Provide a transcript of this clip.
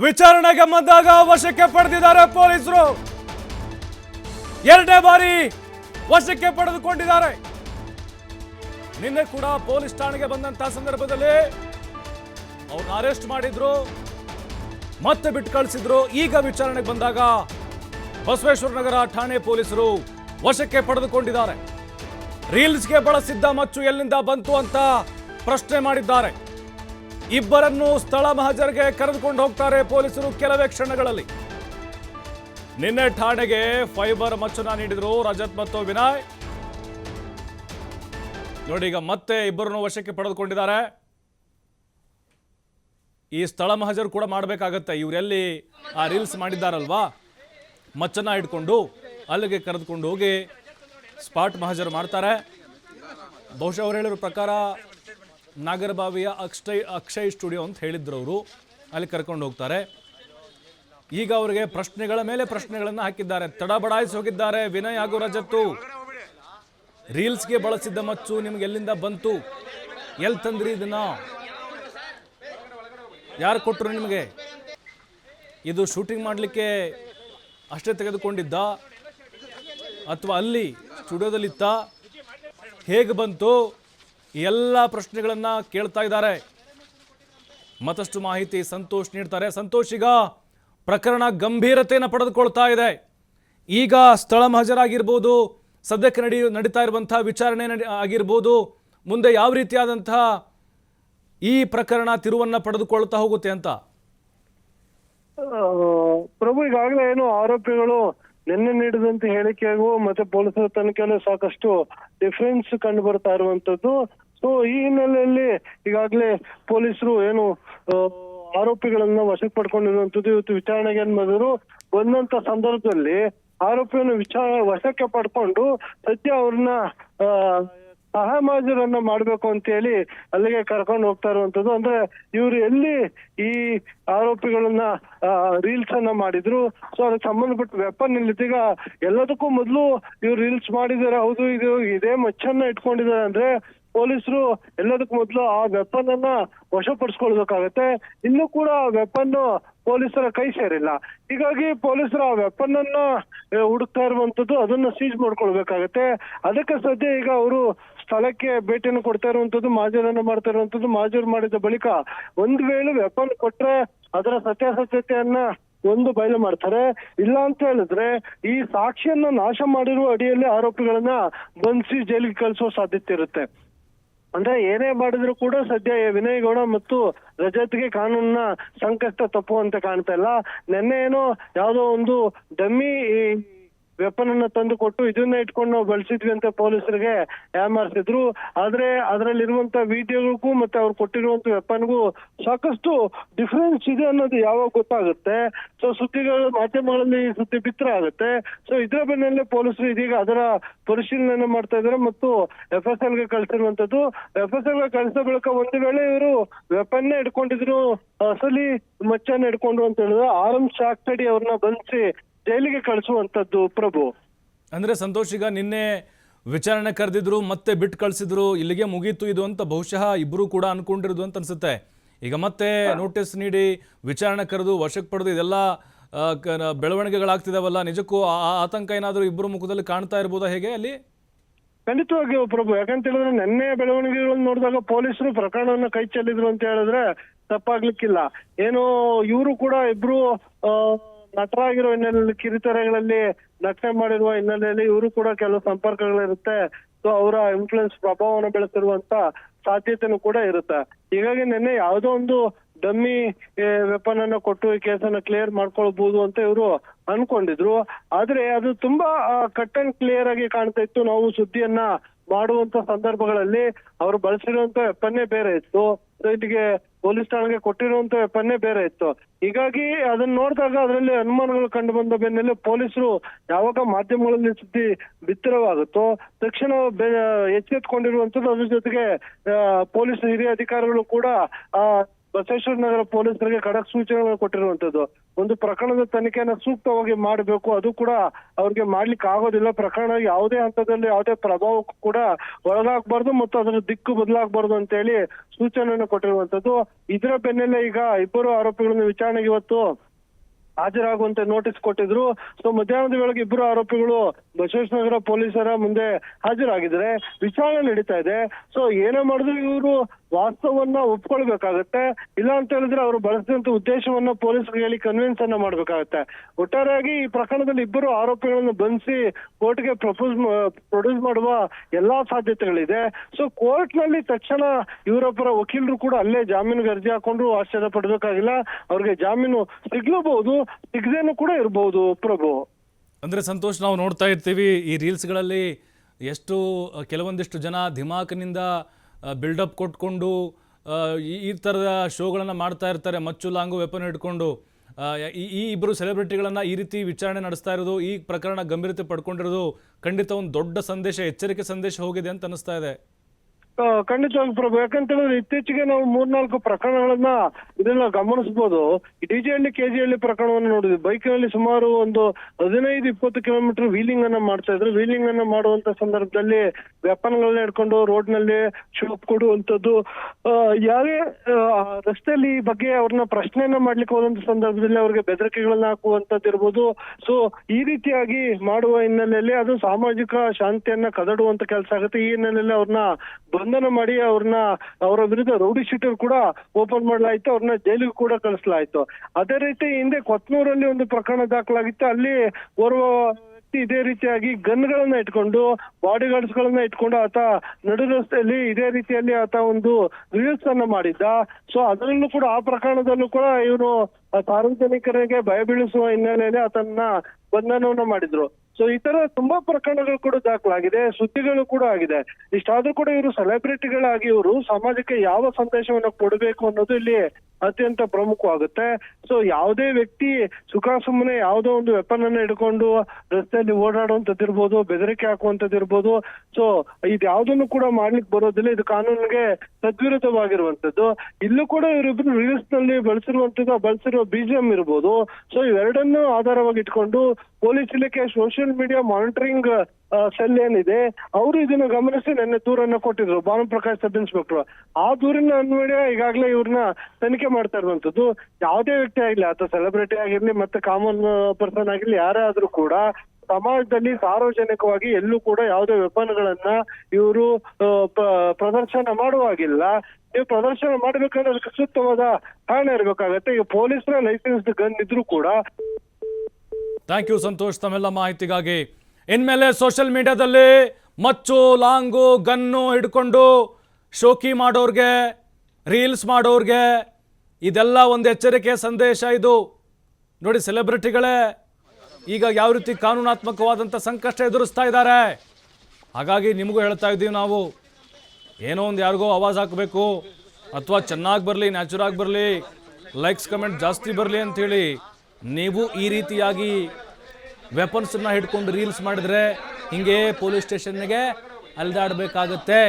ವಿಚಾರಣೆಗೆ ಬಂದಾಗ ವಶಕ್ಕೆ ಪಡೆದಿದ್ದಾರೆ ಪೊಲೀಸರು. ಎರಡನೇ ಬಾರಿ ವಶಕ್ಕೆ ಪಡೆದುಕೊಂಡಿದ್ದಾರೆ. ನಿನ್ನೆ ಕೂಡ ಪೊಲೀಸ್ ಠಾಣೆಗೆ ಬಂದಂತ ಸಂದರ್ಭದಲ್ಲಿ ಅವ್ರನ್ನ ಅರೆಸ್ಟ್ ಮಾಡಿದ್ರು. ಮತ್ತೆ ಬಿಟ್ಟು ಕಳಿಸಿದ್ರು. ಈಗ ವಿಚಾರಣೆಗೆ ಬಂದಾಗ ಬಸವೇಶ್ವರ ನಗರ ಠಾಣೆ ಪೊಲೀಸರು ವಶಕ್ಕೆ ಪಡೆದುಕೊಂಡಿದ್ದಾರೆ. ರೀಲ್ಸ್ಗೆ ಬಳಸಿದ್ದ ಮಚ್ಚು ಎಲ್ಲಿಂದ ಬಂತು ಅಂತ ಪ್ರಶ್ನೆ ಮಾಡಿದ್ದಾರೆ. ಇಬ್ಬರನ್ನು ಸ್ಥಳ ಮಹಜರ್ಗೆ ಕರೆದುಕೊಂಡು ಹೋಗ್ತಾರೆ ಪೊಲೀಸರು ಕೆಲವೇ ಕ್ಷಣಗಳಲ್ಲಿ. ನಿನ್ನೆ ಠಾಣೆಗೆ ಫೈಬರ್ ಮಚ್ಚನ ನೀಡಿದ್ರು ರಜತ್ ಮತ್ತು ವಿನಯ್. ನೋಡಿ, ಈಗ ಮತ್ತೆ ಇಬ್ಬರನ್ನು ವಶಕ್ಕೆ ಪಡೆದುಕೊಂಡಿದ್ದಾರೆ. ಈ ಸ್ಥಳ ಮಹಜರು ಕೂಡ ಮಾಡಬೇಕಾಗತ್ತೆ. ಇವರೆಲ್ಲಿ ಆ ರೀಲ್ಸ್ ಮಾಡಿದ್ದಾರಲ್ವಾ? ಮಚ್ಚನ ಹಿಡ್ಕೊಂಡು ಅಲ್ಲಿಗೆ ಕರೆದುಕೊಂಡು ಹೋಗಿ ಸ್ಪಾಟ್ ಮಹಜರು ಮಾಡ್ತಾರೆ. ಬಹುಶಃ ಅವ್ರು ಹೇಳಿರೋ ಪ್ರಕಾರ ನಾಗರಬಾವಿಯ ಅಕ್ಷಯ್ ಅಕ್ಷಯ್ ಸ್ಟುಡಿಯೋ ಅಂತ ಹೇಳಿದ್ರು ಅವರು. ಅಲ್ಲಿ ಕರ್ಕೊಂಡು ಹೋಗ್ತಾರೆ. ಈಗ ಅವರಿಗೆ ಪ್ರಶ್ನೆಗಳ ಮೇಲೆ ಪ್ರಶ್ನೆಗಳನ್ನು ಹಾಕಿದ್ದಾರೆ. ತಡ ಬಡಾಯಿಸಿ ಹೋಗಿದ್ದಾರೆ. ವಿನಯ್ ಹಾಗೂ ರಜತ್ತು. ರೀಲ್ಸ್ಗೆ ಬಳಸಿದ್ದ ಮಚ್ಚು ನಿಮ್ಗೆ ಎಲ್ಲಿಂದ ಬಂತು? ಎಲ್ಲಿ ತಂದ್ರಿ ಇದನ್ನ? ಯಾರು ಕೊಟ್ಟರು ನಿಮಗೆ? ಇದು ಶೂಟಿಂಗ್ ಮಾಡಲಿಕ್ಕೆ ಅಷ್ಟೇ ತೆಗೆದುಕೊಂಡಿದ್ದ? ಅಥವಾ ಅಲ್ಲಿ ಸ್ಟುಡಿಯೋದಲ್ಲಿತ್ತ? ಹೇಗೆ ಬಂತು? ಎಲ್ಲ ಪ್ರಶ್ನೆಗಳನ್ನ ಕೇಳ್ತಾ ಇದ್ದಾರೆ. ಮತ್ತಷ್ಟು ಮಾಹಿತಿ ಸಂತೋಷ್ ನೀಡ್ತಾರೆ. ಸಂತೋಷ್ ಈಗ ಪ್ರಕರಣ ಗಂಭೀರತೆಯನ್ನು ಪಡೆದುಕೊಳ್ತಾ ಇದೆ. ಈಗ ಸ್ಥಳ ಹಾಜರಾಗಿರ್ಬೋದು ಸದ್ಯಕ್ಕೆ ನಡಿ, ನಡೀತಾ ಇರುವಂತಹ ವಿಚಾರಣೆ ನಡಿ, ಆಗಿರ್ಬೋದು, ಮುಂದೆ ಯಾವ ರೀತಿಯಾದಂತಹ ಈ ಪ್ರಕರಣ ತಿರುವನ್ನ ಪಡೆದುಕೊಳ್ತಾ ಹೋಗುತ್ತೆ ಅಂತ? ಪ್ರಭು, ಈಗಾಗಲೇ ಏನು ಆರೋಪಿಗಳು ನಿನ್ನೆ ನೀಡಿದಂತ ಹೇಳಿಕೆಗೂ ಮತ್ತೆ ಪೊಲೀಸರ ತನಿಖೆಯಲ್ಲೂ ಸಾಕಷ್ಟು ಡಿಫರೆನ್ಸ್ ಕಂಡು ಬರ್ತಾ ಇರುವಂತದ್ದು. ಈ ಹಿನ್ನೆಲೆಯಲ್ಲಿ ಈಗಾಗಲೇ ಪೊಲೀಸರು ಏನು ಆರೋಪಿಗಳನ್ನ ವಶಕ್ಕೆ ಪಡ್ಕೊಂಡಿರುವಂತದ್ದು ಇವತ್ತು ವಿಚಾರಣೆಗೆ ಏನ್ ಮಾಡಿದ್ರು? ಬಂದಂತ ಸಂದರ್ಭದಲ್ಲಿ ಆರೋಪಿಯನ್ನು ವಿಚಾರ ವಶಕ್ಕೆ ಪಡ್ಕೊಂಡು ಸದ್ಯ ಅವ್ರನ್ನ ಆ, ಸಹಾಯ ಮಾಜರನ್ನ ಮಾಡ್ಬೇಕು ಅಂತ ಹೇಳಿ ಅಲ್ಲಿಗೆ ಕರ್ಕೊಂಡು ಹೋಗ್ತಾ ಇರುವಂತದ್ದು ಅಂದ್ರೆ ಇವ್ರು ಎಲ್ಲಿ ಈ ಆರೋಪಿಗಳನ್ನ ರೀಲ್ಸ್ ಅನ್ನ ಮಾಡಿದ್ರು? ಸೊ ಅದಕ್ಕೆ ಸಂಬಂಧಪಟ್ಟ ವೆಪನ್ ಈಗ ಎಲ್ಲದಕ್ಕೂ ಮೊದಲು ಇವ್ರು ರೀಲ್ಸ್ ಮಾಡಿದಾರೆ ಹೌದು ಇದು ಇದೇ ಮಚ್ಚನ್ನ ಇಟ್ಕೊಂಡಿದ್ದಾರೆ ಅಂದ್ರೆ ಪೊಲೀಸರು ಎಲ್ಲದಕ್ಕೂ ಮೊದಲು ಆ ವೆಪನ್ ಅನ್ನ ವಶಪಡಿಸ್ಕೊಳ್ಬೇಕಾಗತ್ತೆ. ಇನ್ನು ಕೂಡ ಆ ವೆಪನ್ ಪೊಲೀಸರ ಕೈ ಸೇರಿಲ್ಲ. ಹೀಗಾಗಿ ಪೊಲೀಸರು ಆ ವೆಪನ್ ಅನ್ನ ಹುಡುಕ್ತಾ ಇರುವಂತದ್ದು ಅದನ್ನ ಸೀಜ್ ಮಾಡ್ಕೊಳ್ಬೇಕಾಗತ್ತೆ. ಅದಕ್ಕೆ ಸದ್ಯ ಈಗ ಅವರು ಸ್ಥಳಕ್ಕೆ ಭೇಟಿಯನ್ನು ಕೊಡ್ತಾ ಇರುವಂತದ್ದು ಮಾಜೂರನ್ನು ಮಾಡ್ತಾ ಇರುವಂತದ್ದು ಮಾಜೂರು ಮಾಡಿದ ಬಳಿಕ ಒಂದ್ ವೇಳೆ ವೆಪನ್ ಕೊಟ್ರೆ ಅದರ ಸತ್ಯಾಸತ್ಯತೆಯನ್ನ ಒಂದು ಬಯಲು ಮಾಡ್ತಾರೆ. ಇಲ್ಲ ಅಂತ ಹೇಳಿದ್ರೆ ಈ ಸಾಕ್ಷಿಯನ್ನ ನಾಶ ಮಾಡಿರುವ ಅಡಿಯಲ್ಲಿ ಆರೋಪಿಗಳನ್ನ ಬಂಧಿಸಿ ಜೈಲಿಗೆ ಕಳಿಸುವ ಸಾಧ್ಯತೆ ಇರುತ್ತೆ. ಅಂದ್ರೆ ಏನೇ ಮಾಡಿದ್ರು ಕೂಡ ಸದ್ಯ ವಿನಯ್ ಗೌಡ ಮತ್ತು ರಜತ್ಗೆ ಕಾನೂನಿನ ಸಂಕಷ್ಟ ತಪ್ಪುವಂತೆ ಕಾಣ್ತಾ ಇಲ್ಲ. ನಿನ್ನೆ ಏನೋ ಯಾವ್ದೋ ಒಂದು ಡಮ್ಮಿ ವೆಪನ್ ಅನ್ನ ತಂದು ಕೊಟ್ಟು ಇದನ್ನ ಇಟ್ಕೊಂಡು ನಾವು ಬಳಸಿದ್ವಿ ಅಂತ ಪೊಲೀಸರಿಗೆ ಯಾಮಾರಿಸಿದ್ರು ಆದ್ರೆ ಅದರಲ್ಲಿರುವಂತ ವಿಡಿಯೋಗಳಿಗೂ ಮತ್ತೆ ಅವ್ರು ಕೊಟ್ಟಿರುವಂತ ವೆಪನ್ಗೂ ಸಾಕಷ್ಟು ಡಿಫರೆನ್ಸ್ ಇದೆ ಅನ್ನೋದು ಯಾವಾಗ ಗೊತ್ತಾಗುತ್ತೆ. ಸೊ ಸುದ್ದಿಗಳು ಮಾಧ್ಯಮಗಳಲ್ಲಿ ಸುದ್ದಿ ಬಿತ್ತರ ಆಗುತ್ತೆ. ಸೊ ಇದರ ಬೆನ್ನಲ್ಲೇ ಪೊಲೀಸರು ಇದೀಗ ಅದರ ಪರಿಶೀಲನೆ ಮಾಡ್ತಾ ಇದಾರೆ ಮತ್ತು ಎಫ್ ಎಸ್ ಎಲ್ಗೆ ಕಳಿಸಿರುವಂತದ್ದು. ಎಫ್ ಎಸ್ ಎಲ್ಗೆ ಕಳಿಸಿದ ಬಳಿಕ ಒಂದು ವೇಳೆ ಇವರು ವೆಪನ್ನೇ ಇಟ್ಕೊಂಡಿದ್ರು ಅಸಲಿ ಮಚ್ಚನ್ನ ಇಟ್ಕೊಂಡ್ರು ಅಂತ ಹೇಳಿದ್ರೆ ಆರಂ ಶಾಕ್ತಡಿ ಅವ್ರನ್ನ ಬಂಧಿಸಿ ಜೈಲಿಗೆ ಕಳಿಸುವಂತದ್ದು ಪ್ರಭು. ಅಂದ್ರೆ ಸಂತೋಷ್ ಈಗ ನಿನ್ನೆ ವಿಚಾರಣೆ ಕರೆದಿದ್ರು ಮತ್ತೆ ಬಿಟ್ಟು ಕಳಿಸಿದ್ರು ಇಲ್ಲಿಗೆ ಮುಗೀತು ಇದು ಅಂತ ಬಹುಶಃ ಇಬ್ರು ಕೂಡ ಅನ್ಕೊಂಡಿರೋದು ಅಂತ ಅನ್ಸುತ್ತೆ. ಈಗ ಮತ್ತೆ ನೋಟಿಸ್ ನೀಡಿ ವಿಚಾರಣೆ ಕರೆದು ವಶಕ್ಕೆ ಪಡೆದು ಇದೆಲ್ಲ ಬೆಳವಣಿಗೆಗಳಾಗ್ತಿದಾವಲ್ಲ ನಿಜಕ್ಕೂ ಆ ಆತಂಕ ಏನಾದರೂ ಇಬ್ಬರು ಮುಖದಲ್ಲಿ ಕಾಣ್ತಾ ಇರ್ಬೋದಾ ಹೇಗೆ ಅಲ್ಲಿ? ಖಂಡಿತವಾಗಿ ಪ್ರಭು ಯಾಕಂತ ಹೇಳಿದ್ರೆ ನಿನ್ನೆ ಬೆಳವಣಿಗೆಗಳನ್ನ ನೋಡಿದಾಗ ಪೊಲೀಸರು ಪ್ರಕರಣವನ್ನು ಕೈ ಚೆಲ್ಲಿದ್ರು ಅಂತ ಹೇಳಿದ್ರೆ ತಪ್ಪಾಗ್ಲಿಕ್ಕಿಲ್ಲ. ಏನು ಇವರು ಕೂಡ ಇಬ್ರು ನಟರಾಗಿರೋ ಹಿನ್ನೆಲೆಯಲ್ಲಿ ಕಿರುತೆರೆಗಳಲ್ಲಿ ನಟನೆ ಮಾಡಿರುವ ಹಿನ್ನೆಲೆಯಲ್ಲಿ ಇವರು ಕೂಡ ಕೆಲವು ಸಂಪರ್ಕಗಳಿರುತ್ತೆ. ಸೊ ಅವರ ಇನ್ಫ್ಲುಯೆನ್ಸ್ ಪ್ರಭಾವವನ್ನು ಬೆಳೆಸಿರುವಂತ ಸಾಧ್ಯತೆನೂ ಕೂಡ ಇರುತ್ತೆ. ಹೀಗಾಗಿ ನಿನ್ನೆ ಯಾವುದೋ ಒಂದು ಡಮ್ಮಿ ವೆಪನ್ ಅನ್ನ ಕೊಟ್ಟು ಈ ಕೇಸನ್ನ ಕ್ಲಿಯರ್ ಮಾಡ್ಕೊಳ್ಬಹುದು ಅಂತ ಇವರು ಅನ್ಕೊಂಡಿದ್ರು. ಆದ್ರೆ ಅದು ತುಂಬಾ ಕಟ್ ಅಂಡ್ ಕ್ಲಿಯರ್ ಆಗಿ ಕಾಣ್ತಾ ಇತ್ತು. ನಾವು ಸುದ್ದಿಯನ್ನ ಮಾಡುವಂತ ಸಂದರ್ಭಗಳಲ್ಲಿ ಅವರು ಬಳಸಿರುವಂತ ವೆಪನ್ನೇ ಬೇರೆ ಇತ್ತು. ಇದಕ್ಕೆ ಪೊಲೀಸ್ ಠಾಣೆಗೆ ಕೊಟ್ಟಿರುವಂತ ವೆಪನ್ನೇ ಬೇರೆ ಇತ್ತು. ಹೀಗಾಗಿ ಅದನ್ನ ನೋಡಿದಾಗ ಅದರಲ್ಲಿ ಅನುಮಾನಗಳು ಕಂಡು ಬಂದ ಬೆನ್ನಲ್ಲೇ ಪೊಲೀಸರು ಯಾವಾಗ ಮಾಧ್ಯಮಗಳಲ್ಲಿ ಸುದ್ದಿ ಬಿತ್ತರವಾಗುತ್ತೋ, ತಕ್ಷಣ ಎಚ್ಚೆತ್ಕೊಂಡಿರುವಂತದ್ದು ಅದ್ರ ಜೊತೆಗೆ ಪೊಲೀಸ್ ಹಿರಿಯ ಅಧಿಕಾರಿಗಳು ಕೂಡ ಆ ಬಸವೇಶ್ವರ ನಗರ ಪೊಲೀಸರಿಗೆ ಖಡಕ್ ಸೂಚನೆಗಳು ಕೊಟ್ಟಿರುವಂತದ್ದು. ಒಂದು ಪ್ರಕರಣದ ತನಿಖೆಯನ್ನ ಸೂಕ್ತವಾಗಿ ಮಾಡಬೇಕು, ಅದು ಕೂಡ ಅವ್ರಿಗೆ ಮಾಡ್ಲಿಕ್ಕೆ ಆಗೋದಿಲ್ಲ. ಪ್ರಕರಣ ಯಾವುದೇ ಹಂತದಲ್ಲಿ ಯಾವುದೇ ಪ್ರಭಾವಕ್ಕೂ ಕೂಡ ಒಳಗಾಗಬಾರ್ದು ಮತ್ತು ಅದರ ದಿಕ್ಕು ಬದಲಾಗಬಾರ್ದು ಅಂತ ಹೇಳಿ ಸೂಚನೆಯನ್ನು ಕೊಟ್ಟಿರುವಂತದ್ದು. ಇದರ ಬೆನ್ನಲ್ಲೇ ಈಗ ಇಬ್ಬರು ಆರೋಪಿಗಳನ್ನು ವಿಚಾರಣೆಗೆ ಇವತ್ತು ಹಾಜರಾಗುವಂತೆ ನೋಟಿಸ್ ಕೊಟ್ಟಿದ್ರು. ಸೊ ಮಧ್ಯಾಹ್ನದ ವೇಳೆಗೆ ಇಬ್ಬರು ಆರೋಪಿಗಳು ಬಸವೇಶ್ವರ ಪೊಲೀಸರ ಮುಂದೆ ಹಾಜರಾಗಿದ್ದಾರೆ. ವಿಚಾರಣೆ ನಡೀತಾ ಇದೆ. ಸೊ ಏನೇ ಮಾಡಿದ್ರು ಇವರು ವಾಸ್ತವನ್ನ ಒಪ್ಕೊಳ್ಬೇಕಾಗತ್ತೆ. ಇಲ್ಲ ಅಂತ ಹೇಳಿದ್ರೆ ಅವರು ಬಳಸಿದಂತ ಉದ್ದೇಶವನ್ನ ಪೊಲೀಸರಿಗೆ ಹೇಳಿ ಕನ್ವಿನ್ಸ್ ಅನ್ನ ಮಾಡ್ಬೇಕಾಗತ್ತೆ. ಒಟ್ಟಾರೆಯಾಗಿ ಈ ಪ್ರಕರಣದಲ್ಲಿ ಇಬ್ಬರು ಆರೋಪಿಗಳನ್ನು ಬಂಧಿಸಿ ಕೋರ್ಟ್ಗೆ ಪ್ರಪೋಸ್ ಪ್ರೊಡ್ಯೂಸ್ ಮಾಡುವ ಎಲ್ಲಾ ಸಾಧ್ಯತೆಗಳಿದೆ. ಸೊ ಕೋರ್ಟ್ನಲ್ಲಿ ತಕ್ಷಣ ಇವರೊಬ್ಬರ ವಕೀಲರು ಕೂಡ ಅಲ್ಲೇ ಜಾಮೀನಿಗೆ ಅರ್ಜಿ ಹಾಕೊಂಡ್ರು, ಆಶ್ಚರ್ಯ ಪಡ್ಬೇಕಾಗಿಲ್ಲ. ಅವ್ರಿಗೆ ಜಾಮೀನು ಸಿಗ್ಲೂಬಹುದು, ಸಿಗದೇನು ಕೂಡ ಇರಬಹುದು ಪ್ರಭು. ಅಂದ್ರೆ ಸಂತೋಷ್, ನಾವು ನೋಡ್ತಾ ಇರ್ತೀವಿ, ಈ ರೀಲ್ಸ್ಗಳಲ್ಲಿ ಎಷ್ಟು, ಕೆಲವೊಂದಿಷ್ಟು ಜನ ಧಿಮಾಕಿನಿಂದ ಬಿಲ್ಡಪ್ ಕೊಟ್ಕೊಂಡು ಈ ಥರದ ಶೋಗಳನ್ನು ಮಾಡ್ತಾ ಇರ್ತಾರೆ. ಮಚ್ಚು, ಲಾಂಗು ವೆಪನ್ ಇಟ್ಕೊಂಡು ಈ ಇಬ್ಬರು ಸೆಲೆಬ್ರಿಟಿಗಳನ್ನು ಈ ರೀತಿ ವಿಚಾರಣೆ ನಡೆಸ್ತಾ ಇರೋದು, ಈ ಪ್ರಕರಣ ಗಂಭೀರತೆ ಪಡ್ಕೊಂಡಿರೋದು ಖಂಡಿತ ಒಂದು ದೊಡ್ಡ ಸಂದೇಶ, ಎಚ್ಚರಿಕೆ ಸಂದೇಶ ಹೋಗಿದೆ ಅಂತ ಅನಿಸ್ತಾ ಇದೆ. ಖಂಡಿತವಾಗಿ ಪ್ರಭು. ಯಾಕಂತ ಹೇಳಿದ್ರೆ ಇತ್ತೀಚೆಗೆ ನಾವು ಮೂರ್ನಾಲ್ಕು ಪ್ರಕರಣಗಳನ್ನ ಇದನ್ನ ಗಮನಿಸಬಹುದು ಡಿಜೆಹಳ್ಳಿ ಕೆಜಿಹಳ್ಳಿ ಪ್ರಕರಣವನ್ನು ನೋಡಿದ್ವಿ. ಬೈಕ್ನಲ್ಲಿ ಸುಮಾರು ಒಂದು ಹದಿನೈದು, ಇಪ್ಪತ್ತು ಕಿಲೋಮೀಟರ್ ವೀಲಿಂಗ್ ಅನ್ನ ಮಾಡ್ತಾ ಇದ್ರು. ವೀಲಿಂಗ್ ಅನ್ನ ಮಾಡುವಂತ ಸಂದರ್ಭದಲ್ಲಿ ವೆಪನ್ಗಳನ್ನ ಇಟ್ಕೊಂಡು ರೋಡ್ನಲ್ಲಿ ಶೋಪ್ ಕೊಡುವಂತದ್ದು ಯಾರೇ ರಸ್ತೆಯಲ್ಲಿ ಈ ಬಗ್ಗೆ ಅವ್ರನ್ನ ಪ್ರಶ್ನೆಯನ್ನ ಮಾಡ್ಲಿಕ್ಕೆ ಹೋದಂತ ಸಂದರ್ಭದಲ್ಲಿ ಅವ್ರಿಗೆ ಬೆದರಿಕೆಗಳನ್ನ ಹಾಕುವಂತದ್ದು ಇರ್ಬೋದು. ಸೊ ಈ ರೀತಿಯಾಗಿ ಮಾಡುವ ಹಿನ್ನೆಲೆಯಲ್ಲಿ ಅದು ಸಾಮಾಜಿಕ ಶಾಂತಿಯನ್ನ ಕದಡುವಂತ ಕೆಲಸ ಆಗುತ್ತೆ. ಈ ಹಿನ್ನೆಲೆಯಲ್ಲಿ ಅವ್ರನ್ನ ಬಂಧನ ಮಾಡಿ ಅವ್ರನ್ನ, ಅವರ ವಿರುದ್ಧ ರೌಡಿ ಶೀಟರ್ ಕೂಡ ಓಪನ್ ಮಾಡ್ಲಾಯ್ತು, ಅವ್ರನ್ನ ಜೈಲಿಗೆ ಕೂಡ ಕಳಿಸಲಾಯಿತು. ಅದೇ ರೀತಿ ಹಿಂದೆ ಕೊತ್ನೂರಲ್ಲಿ ಒಂದು ಪ್ರಕರಣ ದಾಖಲಾಗಿತ್ತು. ಅಲ್ಲಿ ಓರ್ವ ಇದೇ ರೀತಿಯಾಗಿ ಗನ್ಗಳನ್ನ ಇಟ್ಕೊಂಡು ಬಾಡಿ ಗಾರ್ಡ್ಸ್ ಗಳನ್ನ ಇಟ್ಕೊಂಡು ಆತ ನಡು ರಸ್ತೆಯಲ್ಲಿ ಇದೇ ರೀತಿಯಲ್ಲಿ ಆತ ಒಂದು ರೀಲ್ಸ್ ಅನ್ನ ಮಾಡಿದ್ದ. ಸೊ ಅದರಲ್ಲೂ ಕೂಡ ಆ ಪ್ರಕರಣದಲ್ಲೂ ಕೂಡ ಇವನು ಸಾರ್ವಜನಿಕರಿಗೆ ಭಯ ಬೀಳಿಸುವ ಹಿನ್ನೆಲೆಯಲ್ಲಿ ಆತನ್ನ ಬಂಧನವನ್ನ ಮಾಡಿದ್ರು. ಸೊ ಈ ತರ ತುಂಬಾ ಪ್ರಕರಣಗಳು ಕೂಡ ದಾಖಲಾಗಿದೆ, ಸುದ್ದಿಗಳು ಕೂಡ ಆಗಿದೆ. ಇಷ್ಟಾದ್ರೂ ಕೂಡ ಇವರು ಸೆಲೆಬ್ರಿಟಿಗಳಾಗಿ ಇವರು ಸಮಾಜಕ್ಕೆ ಯಾವ ಸಂದೇಶವನ್ನು ಕೊಡಬೇಕು ಅನ್ನೋದು ಇಲ್ಲಿ ಅತ್ಯಂತ ಪ್ರಮುಖವಾಗುತ್ತೆ. ಸೊ ಯಾವುದೇ ವ್ಯಕ್ತಿ ಸುಖ ಸುಮ್ಮನೆ ಯಾವುದೋ ಒಂದು ವೆಪನ್ ಅನ್ನ ಹಿಡ್ಕೊಂಡು ರಸ್ತೆಯಲ್ಲಿ ಓಡಾಡುವಂತದ್ದಿರ್ಬೋದು ಬೆದರಿಕೆ ಹಾಕುವಂತದ್ದಿರ್ಬೋದು ಸೊ ಇದು ಯಾವುದನ್ನು ಕೂಡ ಮಾಡ್ಲಿಕ್ಕೆ ಬರೋದಿಲ್ಲ. ಇದು ಕಾನೂನಿಗೆ ತದ್ವಿರುದ್ಧವಾಗಿರುವಂತದ್ದು ಇಲ್ಲೂ ಕೂಡ ಇವರಿಬ್ರು ರೀಲ್ಸ್ನಲ್ಲಿ ಬಳಸಿರುವಂತದ್ದು ಬಳಸಿರುವ ಬಿಜಿಎಂ ಇರ್ಬೋದು. ಸೊ ಇವೆರಡನ್ನೂ ಆಧಾರವಾಗಿ ಇಟ್ಕೊಂಡು ಪೊಲೀಸ್ ಇಲಾಖೆ ಸೋಷಿಯಲ್ ಮೀಡಿಯಾ ಮಾನಿಟರಿಂಗ್ ಸೆಲ್ ಏನಿದೆ ಅವರು ಇದನ್ನ ಗಮನಿಸಿ ನಿನ್ನೆ ದೂರನ್ನ ಕೊಟ್ಟಿದ್ರು. ಭಾನುಪ್ರಕಾಶ್ ಸಬ್ ಇನ್ಸ್ಪೆಕ್ಟರ್ ಆ ದೂರಿನ ಅನ್ವಯ ಈಗಾಗಲೇ ಇವ್ರನ್ನ ತನಿಖೆ ಮಾಡ್ತಾ ಇರುವಂತದ್ದು. ಯಾವುದೇ ವ್ಯಕ್ತಿ ಆಗಿರ್ಲಿ, ಅಥವಾ ಸೆಲೆಬ್ರಿಟಿ ಆಗಿರ್ಲಿ, ಮತ್ತೆ ಕಾಮನ್ ಪರ್ಸನ್ ಆಗಿರ್ಲಿ, ಯಾರೇ ಆದ್ರೂ ಕೂಡ ಸಮಾಜದಲ್ಲಿ ಸಾರ್ವಜನಿಕವಾಗಿ ಎಲ್ಲೂ ಕೂಡ ಯಾವುದೇ ವೆಪನ್ಗಳನ್ನ ಇವರು ಪ್ರದರ್ಶನ ಮಾಡುವಾಗಿಲ್ಲ. ನೀವು ಪ್ರದರ್ಶನ ಮಾಡ್ಬೇಕಂದ್ರೆ ಅದಕ್ಕೆ ಸೂಕ್ತವಾದ ಕಾರಣ ಇರಬೇಕಾಗತ್ತೆ. ಈಗ ಪೊಲೀಸ್ನ ಲೈಸೆನ್ಸ್ ಗನ್ ಇದ್ರೂ ಕೂಡ ಥ್ಯಾಂಕ್ ಯು ಸಂತೋಷ್ ತಮ್ಮೆಲ್ಲ ಮಾಹಿತಿಗಾಗಿ. ಇನ್ಮೇಲೆ ಸೋಷಿಯಲ್ ಮೀಡಿಯಾದಲ್ಲಿ ಮಚ್ಚು, ಲಾಂಗು, ಗನ್ನು ಹಿಡ್ಕೊಂಡು ಶೋಕಿ ಮಾಡೋರಿಗೆ, ರೀಲ್ಸ್ ಮಾಡೋರಿಗೆ ಇದೆಲ್ಲ ಒಂದು ಎಚ್ಚರಿಕೆಯ ಸಂದೇಶ ಇದು. ನೋಡಿ ಸೆಲೆಬ್ರಿಟಿಗಳೇ ಈಗ ಯಾವ ರೀತಿ ಕಾನೂನಾತ್ಮಕವಾದಂಥ ಸಂಕಷ್ಟ ಎದುರಿಸ್ತಾ ಇದ್ದಾರೆ. ಹಾಗಾಗಿ ನಿಮಗೂ ಹೇಳ್ತಾ ಇದ್ದೀವಿ ನಾವು. ಏನೋ ಒಂದು ಯಾರಿಗೋ ಆವಾಜ್ ಹಾಕಬೇಕು. ಅಥವಾ ಚೆನ್ನಾಗಿ ಬರಲಿ ನ್ಯಾಚುರಾಗಿ ಬರಲಿ ಲೈಕ್ಸ್ ಕಮೆಂಟ್ ಜಾಸ್ತಿ ಬರಲಿ ಅಂಥೇಳಿ ನೀವು ಈ ರೀತಿಯಾಗಿ ವೆಪನ್ಸನ್ನ ಹಿಡ್ಕೊಂಡು ರೀಲ್ಸ್ ಮಾಡಿದ್ರೆ ಹಿಂಗೆ ಪೊಲೀಸ್ ಸ್ಟೇಷನ್ಗೆ ಅಲ್ದಾಡಬೇಕಾಗತ್ತೆ.